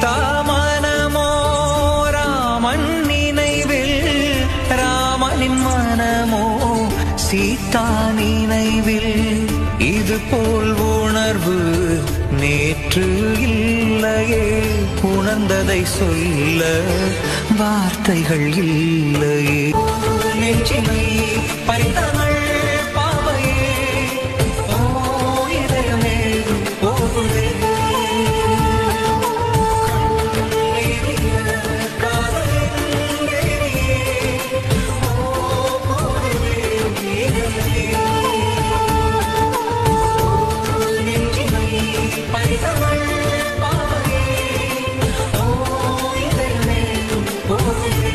சீதா ராமன் நினைவில் ராமனின் மனமோ? சீதா நினைவில் இது போல் உணர்வு நேற்று இல்லையே. உணர்ந்ததை சொல்ல வார்த்தைகள் இல்லையே. நெஞ்சினை பறித்தவள் Oh,